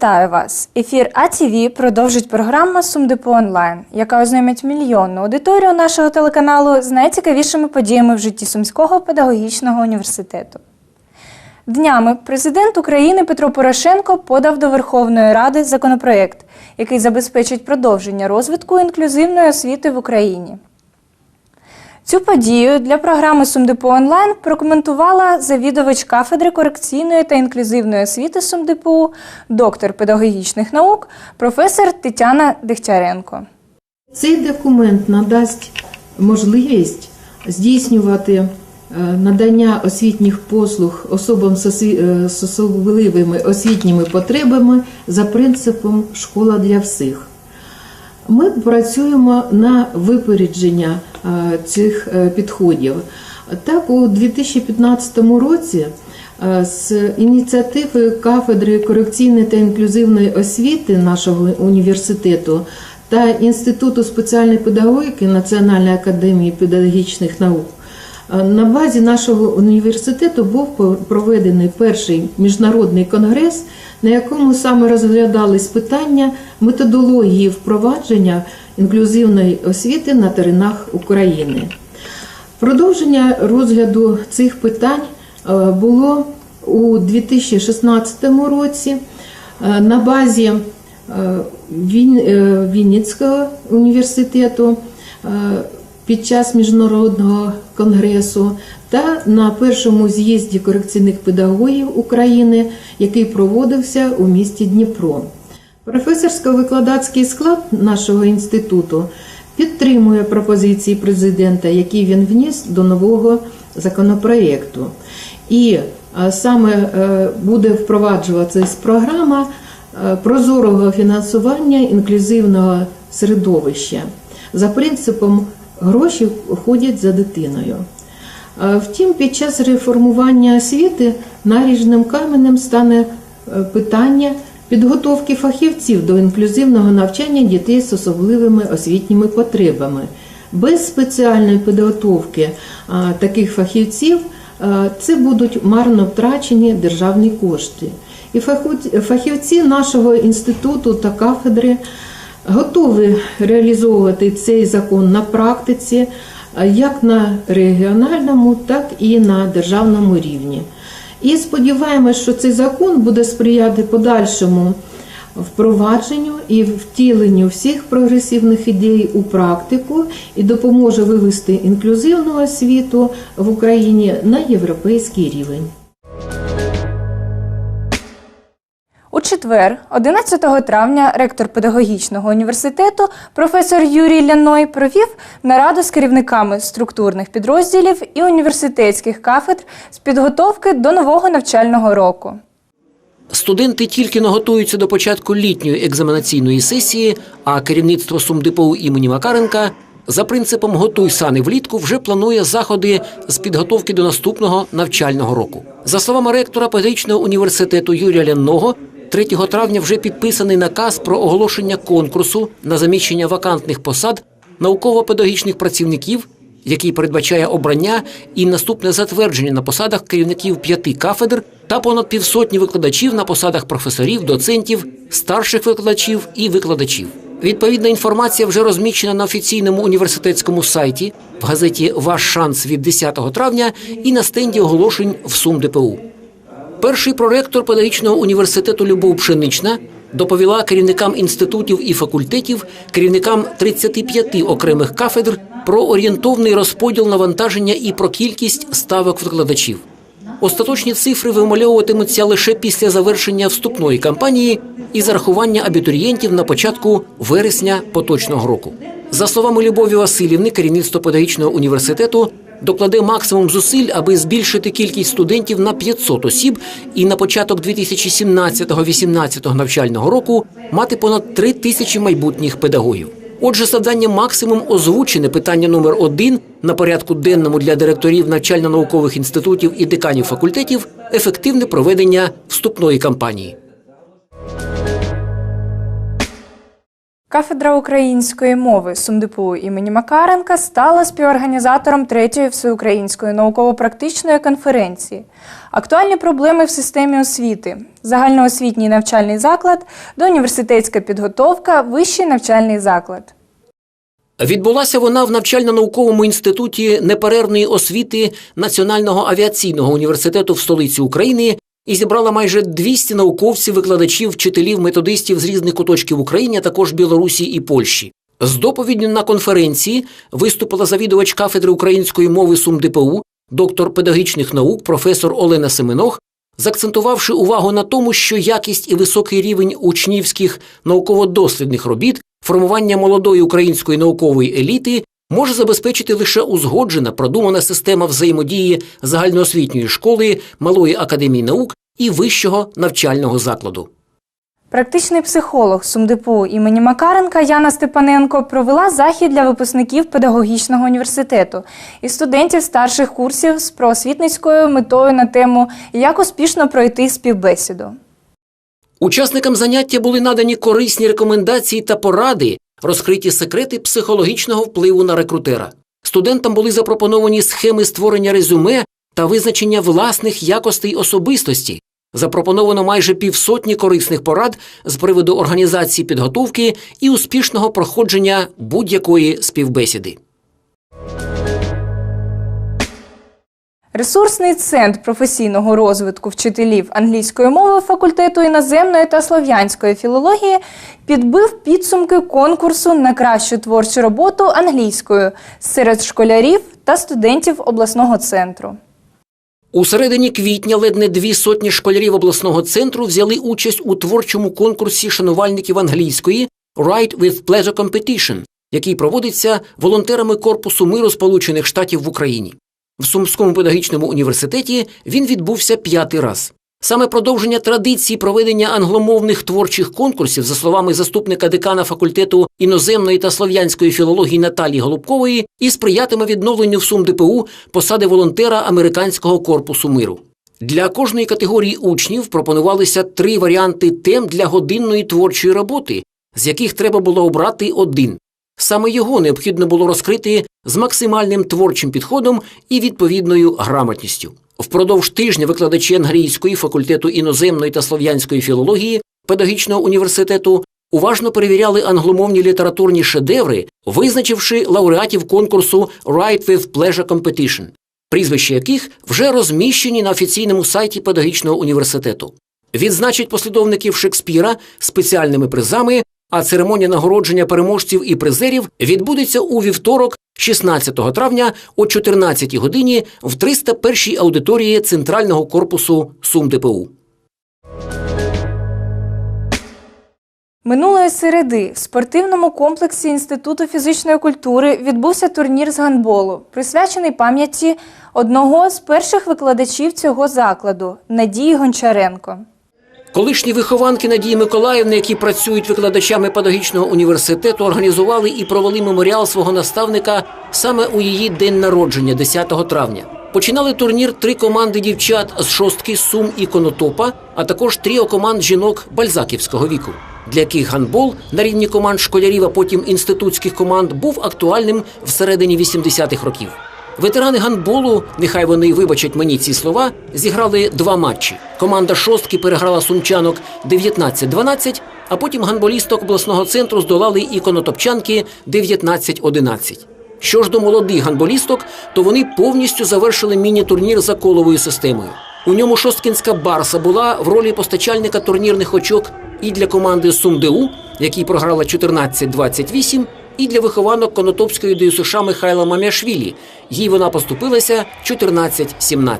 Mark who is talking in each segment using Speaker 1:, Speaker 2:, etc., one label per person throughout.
Speaker 1: Вітаю вас! Ефір АТВ продовжить програма Сумдепо онлайн, яка ознайомить мільйонну аудиторію нашого телеканалу з найцікавішими подіями в житті Сумського педагогічного університету. Днями президент України Петро Порошенко подав до Верховної Ради законопроект, який забезпечить продовження розвитку інклюзивної освіти в Україні. Цю подію для програми Сумдепо онлайн прокоментувала завідувач кафедри корекційної та інклюзивної освіти СумДПУ, доктор педагогічних наук, професор Тетяна Дегтяренко.
Speaker 2: Цей документ надасть можливість здійснювати е, надання освітніх послуг особам е, з особливими освітніми потребами за принципом школа для всіх. Ми працюємо на випередження е, цих е, підходів. Так, у 2015 році е, з ініціативи кафедри корекційної та інклюзивної освіти нашого університету та Інституту спеціальної педагогіки Національної академії педагогічних наук на базі нашого університету був проведений перший міжнародний конгрес, на якому саме розглядались питання методології впровадження інклюзивної освіти на теренах України. Продовження розгляду цих питань е, було у 2016 році е, на базі е, Він- е, Вінницького університету е, під час міжнародного конгресу та на першому з'їзді корекційних педагогів України, який проводився у місті Дніпро. Професорсько-викладацький склад нашого інституту підтримує пропозиції президента, які він вніс до нового законопроекту. І е, саме е, буде впроваджуватися програма е, прозорого фінансування інклюзивного середовища за принципом гроші ходять за дитиною. Е, Втім, під час реформування освіти наріжним каменем стане е, питання підготовки фахівців до інклюзивного навчання дітей з особливими освітніми потребами. Без спеціальної підготовки таких фахівців це будуть марно втрачені державні кошти. І фахівці нашого інституту та кафедри готові реалізовувати цей закон на практиці як на регіональному, так і на державному рівні. І сподіваємось, що цей закон буде сприяти подальшому впровадженню і втіленню всіх прогресивних ідей у практику і допоможе вивести інклюзивну освіту в Україні на європейський рівень.
Speaker 1: Четвер, 11 травня, ректор педагогічного університету професор Юрій Ляной провів нараду з керівниками структурних підрозділів і університетських кафедр з підготовки до нового навчального року.
Speaker 3: Студенти тільки но готуються до початку літньої екзаменаційної сесії, а керівництво СумДПУ імені Макаренка за принципом Готуй сани влітку вже планує заходи з підготовки до наступного навчального року. За словами ректора педагогічного університету Юрія Ляного, 3 травня вже підписаний наказ про оголошення конкурсу на заміщення вакантних посад науково-педагогічних працівників, який передбачає обрання і наступне затвердження на посадах керівників п'яти кафедр та понад півсотні викладачів на посадах професорів, доцентів, старших викладачів і викладачів. Відповідна інформація вже розміщена на офіційному університетському сайті в газеті Ваш шанс від 10 травня і на стенді оголошень в Сум ДПУ. Перший проректор педагогічного університету Любов Пшенична доповіла керівникам інститутів і факультетів, керівникам 35 окремих кафедр про орієнтовний розподіл навантаження і про кількість ставок викладачів. Остаточні цифри вимальовуватимуться лише після завершення вступної кампанії і зарахування абітурієнтів на початку вересня поточного року. За словами Любові Васильівни, керівництво педагогічного університету докладе максимум зусиль, аби збільшити кількість студентів на 500 осіб і на початок 2017-18 навчального року мати понад 3 тисячі майбутніх педагогів. Отже, завдання максимум озвучене питання номер один на порядку денному для директорів навчально-наукових інститутів і деканів факультетів ефективне проведення вступної кампанії.
Speaker 1: Кафедра української мови СумДПУ імені Макаренка стала співорганізатором третьої всеукраїнської науково-практичної конференції. Актуальні проблеми в системі освіти, загальноосвітній навчальний заклад, доуніверситетська підготовка, вищий навчальний заклад.
Speaker 3: Відбулася вона в навчально-науковому інституті неперервної освіти Національного авіаційного університету в столиці України і зібрала майже 200 науковців, викладачів, вчителів, методистів з різних куточків України, а також Білорусі і Польщі. З доповіддю на конференції виступила завідувач кафедри української мови СумДПУ, доктор педагогічних наук, професор Олена Семенох, заакцентувавши увагу на тому, що якість і високий рівень учнівських науково-дослідних робіт, формування молодої української наукової еліти може забезпечити лише узгоджена продумана система взаємодії загальноосвітньої школи, малої академії наук і вищого навчального закладу.
Speaker 1: Практичний психолог СумДПУ імені Макаренка Яна Степаненко провела захід для випускників педагогічного університету і студентів старших курсів з просвітницькою метою на тему Як успішно пройти співбесіду.
Speaker 3: Учасникам заняття були надані корисні рекомендації та поради, розкриті секрети психологічного впливу на рекрутера. Студентам були запропоновані схеми створення резюме та визначення власних якостей особистості. Запропоновано майже півсотні корисних порад з приводу організації підготовки і успішного проходження будь-якої співбесіди.
Speaker 1: Ресурсний центр професійного розвитку вчителів англійської мови факультету іноземної та слов'янської філології підбив підсумки конкурсу на кращу творчу роботу англійською серед школярів та студентів обласного центру.
Speaker 3: У середині квітня ледь не дві сотні школярів обласного центру взяли участь у творчому конкурсі шанувальників англійської Write with Pleasure Competition, який проводиться волонтерами Корпусу миру Сполучених Штатів в Україні. В Сумському педагогічному університеті він відбувся п'ятий раз. Саме продовження традиції проведення англомовних творчих конкурсів, за словами заступника декана факультету іноземної та слов'янської філології Наталії Голубкової, і сприятиме відновленню в СумДПУ посади волонтера американського корпусу миру. Для кожної категорії учнів пропонувалися три варіанти тем для годинної творчої роботи, з яких треба було обрати один. Саме його необхідно було розкрити з максимальним творчим підходом і відповідною грамотністю. Впродовж тижня викладачі англійської факультету іноземної та слов'янської філології педагогічного університету уважно перевіряли англомовні літературні шедеври, визначивши лауреатів конкурсу Write with Pleasure Competition, прізвища яких вже розміщені на офіційному сайті педагогічного університету. Відзначать послідовників Шекспіра спеціальними призами, а церемонія нагородження переможців і призерів відбудеться у вівторок, 16 травня о 14 годині в 301 аудиторії Центрального корпусу СумДПУ.
Speaker 1: Минулої середи в спортивному комплексі Інституту фізичної культури відбувся турнір з гандболу, присвячений пам'яті одного з перших викладачів цього закладу Надії Гончаренко.
Speaker 3: Колишні вихованки Надії Миколаївни, які працюють викладачами педагогічного університету, організували і провели меморіал свого наставника саме у її день народження, 10 травня. Починали турнір три команди дівчат з шостки Сум і Конотопа, а також тріо команд жінок бальзаківського віку, для яких гандбол на рівні команд школярів, а потім інститутських команд був актуальним всередині 80-х років. Ветерани гандболу, нехай вони вибачать мені ці слова, зіграли два матчі. Команда шостки переграла сумчанок 19-12, а потім гандболісток обласного центру здолали і конотопчанки 19-11. Що ж до молодих гандболісток, то вони повністю завершили міні-турнір за коловою системою. У ньому шосткінська Барса була в ролі постачальника турнірних очок і для команди СумДУ, якій програла 14-28, і для вихованок Конотопської ДЮСШ Михайла Мамяшвілі. Їй вона поступилася 14-17.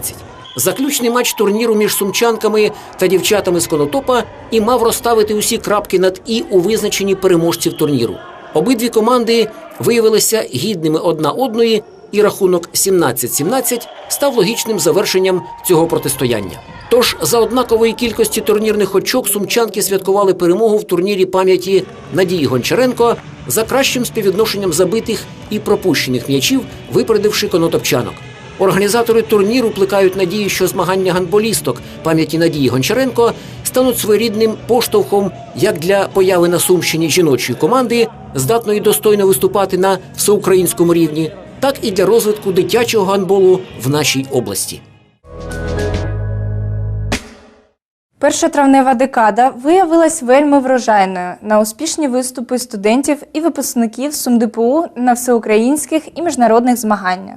Speaker 3: Заключний матч турніру між сумчанками та дівчатами з Конотопа і мав розставити усі крапки над і у визначенні переможців турніру. Обидві команди виявилися гідними одна одної, і рахунок 17-17 став логічним завершенням цього протистояння. Тож за однакової кількості турнірних очок сумчанки святкували перемогу в турнірі пам'яті Надії Гончаренко за кращим співвідношенням забитих і пропущених м'ячів, випередивши конотопчанок. Організатори турніру плекають надію, що змагання гандболісток пам'яті Надії Гончаренко стануть своєрідним поштовхом як для появи на Сумщині жіночої команди, здатної достойно виступати на всеукраїнському рівні, так і для розвитку дитячого гандболу в нашій області.
Speaker 1: Перша травнева декада виявилась вельми врожайною на успішні виступи студентів і випускників СумДПУ на всеукраїнських і міжнародних змаганнях.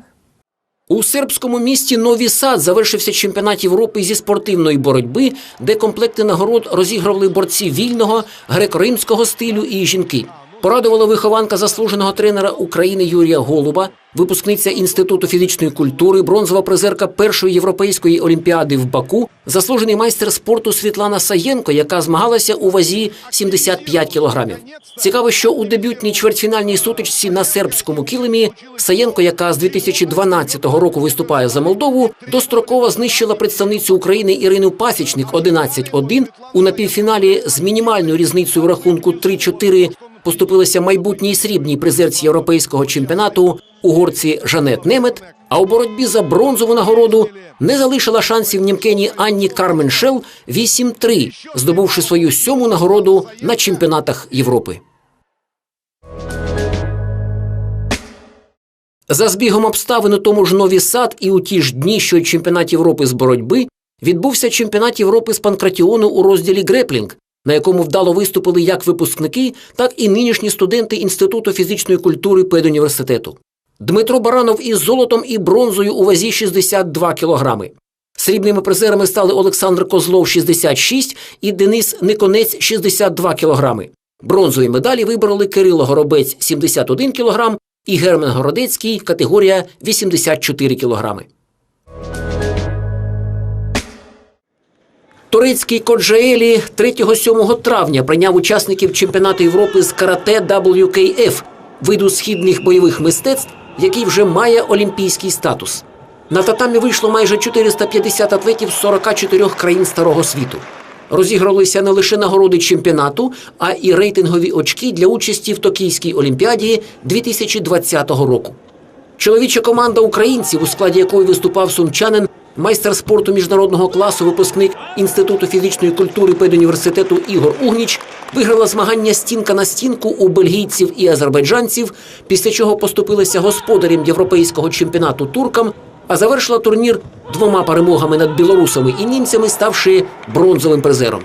Speaker 3: У сербському місті Нові Сад завершився чемпіонат Європи зі спортивної боротьби, де комплекти нагород розігрували борці вільного, греко-римського стилю і жінки. Порадувала вихованка заслуженого тренера України Юрія Голуба, випускниця Інституту фізичної культури, бронзова призерка першої європейської олімпіади в Баку, заслужений майстер спорту Світлана Саєнко, яка змагалася у вазі 75 кілограмів. Цікаво, що у дебютній чвертьфінальній сутичці на сербському килимі Саєнко, яка з 2012 року виступає за Молдову, достроково знищила представницю України Ірину Пасічник 11-1. У напівфіналі з мінімальною різницею в рахунку 3-4 поступилися майбутній срібній призерці європейського чемпіонату угорці Жанет Немет. А у боротьбі за бронзову нагороду не залишила шансів німкені Анні Карменшел 8-3, здобувши свою сьому нагороду на чемпіонатах Європи. За збігом обставин у тому ж Нові Сад і у ті ж дні, що й чемпіонат Європи з боротьби, відбувся чемпіонат Європи з панкратіону у розділі греплінг, на якому вдало виступили як випускники, так і нинішні студенти Інституту фізичної культури педуніверситету. Дмитро Баранов із золотом і бронзою у вазі 62 кілограми. Срібними призерами стали Олександр Козлов 66 і Денис Никонець 62 кілограми. Бронзові медалі вибороли Кирило Горобець 71 кілограм і Герман Городецький категорія 84 кілограми. Турецький Коджаелі 3-7 травня прийняв учасників чемпіонату Європи з карате WKF, виду східних бойових мистецтв, який вже має олімпійський статус. На татамі вийшло майже 450 атлетів з 44 країн старого світу. Розігралися не лише нагороди чемпіонату, а і рейтингові очки для участі в Токійській олімпіаді 2020 року. Чоловіча команда українців, у складі якої виступав сумчанин, майстер спорту міжнародного класу, випускник Інституту фізичної культури педуніверситету Ігор Угніч, виграла змагання стінка на стінку у бельгійців і азербайджанців, після чого поступилася господарем європейського чемпіонату туркам, а завершила турнір двома перемогами над білорусами і німцями, ставши бронзовим призером.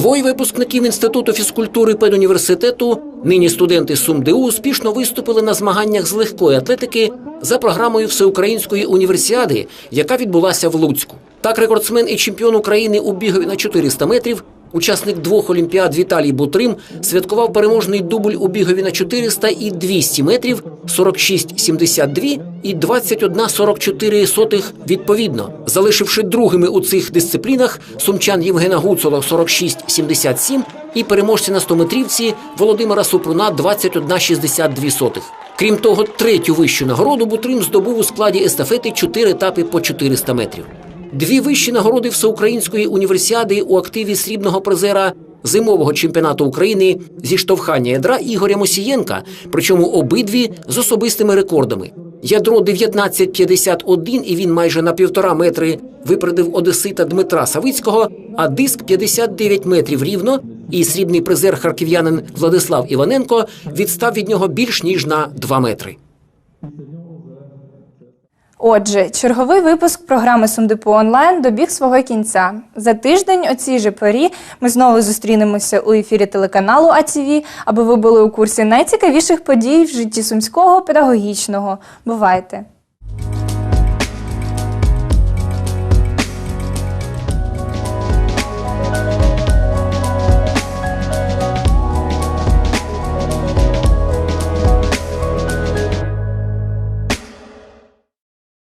Speaker 3: Двоє випускників Інституту фізкультури педуніверситету, нині студенти СумДУ, успішно виступили на змаганнях з легкої атлетики за програмою Всеукраїнської універсіади, яка відбулася в Луцьку. Так, рекордсмен і чемпіон України у бігові на 400 метрів, учасник двох олімпіад Віталій Бутрим, святкував переможний дубль у бігові на 400 і 200 метрів 46,72 і 21,44 сотих відповідно, залишивши другими у цих дисциплінах сумчан Євгена Гуцола 46,77 і переможця на 100-метрівці Володимира Супруна 21,62 сотих. Крім того, третю вищу нагороду Бутрим здобув у складі естафети 4 етапи по 400 метрів. Дві вищі нагороди Всеукраїнської універсіади у активі срібного призера зимового чемпіонату України зі штовхання ядра Ігоря Мосієнка, причому обидві з особистими рекордами. Ядро 19,51 і він майже на півтора метри випередив одесита Дмитра Савицького, а диск 59 метрів рівно. І срібний призер харків'янин Владислав Іваненко відстав від нього більш ніж на 2 метри.
Speaker 1: Отже, черговий випуск програми СумДПУ онлайн добіг свого кінця. За тиждень о цій же порі ми знову зустрінемося у ефірі телеканалу АТВ, аби ви були у курсі найцікавіших подій в житті сумського педагогічного. Бувайте!